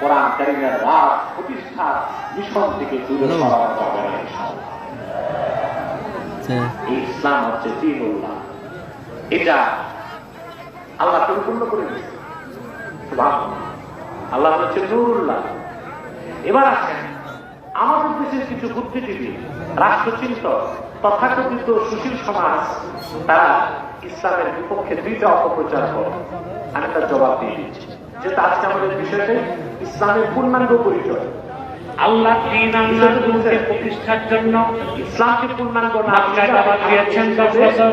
কোরআন কারিমের প্রতিষ্ঠা মিশন থেকে দূরে সরানো যাবে। এই ইসলাম হচ্ছে দিনুল্লাহ। এটা আল্লাহ পরিপূর্ণ করে দিয়েছে। আল্লাহ হচ্ছে নুরুল্লাহ। এবার আসেন আমাদের দেশের কিছু বুদ্ধিজীবী রাষ্ট্রচিন্তক তথাকথিত সুশীল সমাজ তারা ইসলামের বিপক্ষে দুইটা অপপ্রচার করে। আমি তার জবাব দিয়ে দিচ্ছি যেটা আজকে আমাদের বিষয়টা ইসলামের পূর্ণাঙ্গ পরিচয়। আল্লাহ প্রতিষ্ঠার জন্য ইসলামকে পূর্ণাঙ্গ না দিয়েছেন দশ বছর,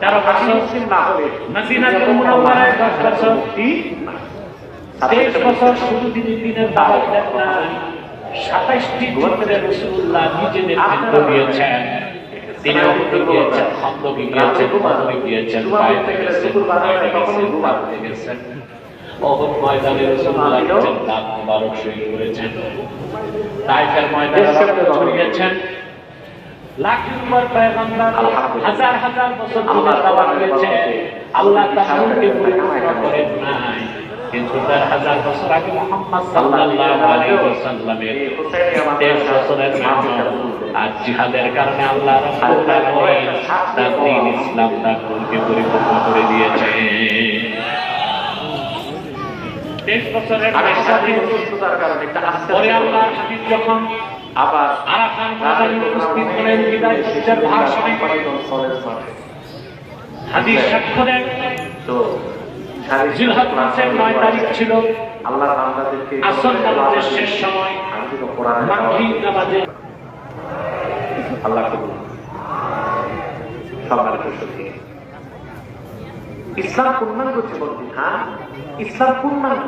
তেরো বছর। মুসলিম না হলে মদিনাতুল মুনাওয়ারায় দশ বছর। তেইশ বছর শুধু তিনি দিনের দাওয়াত দেন নাই সাতাইশটি গোত্রে রসুল্লাহ নিজে নেতৃত্ব দিয়েছেন। তিনি অমৃত খন্দকি বায়তে গেছেন অহদ ময়দানে রসুল্লাহ দাঁত মোবারক শহীদ করেছেন তাইফের ময়দানে রক্ত ছড়িয়েছেন। পয়গম্বর হাজার হাজার বছর আল্লাহ তার পরিপূর্ণ করেন নাই। কিন্তু তার হাজার বছর আগে মোহাম্মদ সাল্লাল্লাহু আলাইহি ওয়াসাল্লামের তেইশ বছরের মেহনত আর জিহাদের কারণে আল্লাহ রাব্বুল আলামিন তার দ্বীন ইসলাম তার পরিপূর্ণ করে দিয়েছে তেইশ বছরের আমি মেহনত স্বাধীন সুস্থতার কারণে পরে আল্লাহর হাবিব যখন আবার আরাফাত ময়দানে উপস্থিত হলেন বিদায় ভাষণে হাদিস সাক্ষ্য দেন। তো জিলহজ মাসের নয় তারিখ ছিল। আল্লাহ বান্দাদেরকে আসর নামাজের শেষ সময় মাগরিব নামাজে। আল্লাহ কবুল সম্মানিত সত্যি ইসলাম পূর্ণাঙ্গ জীবন হ্যাঁ? ইসলাম পূর্ণাঙ্গ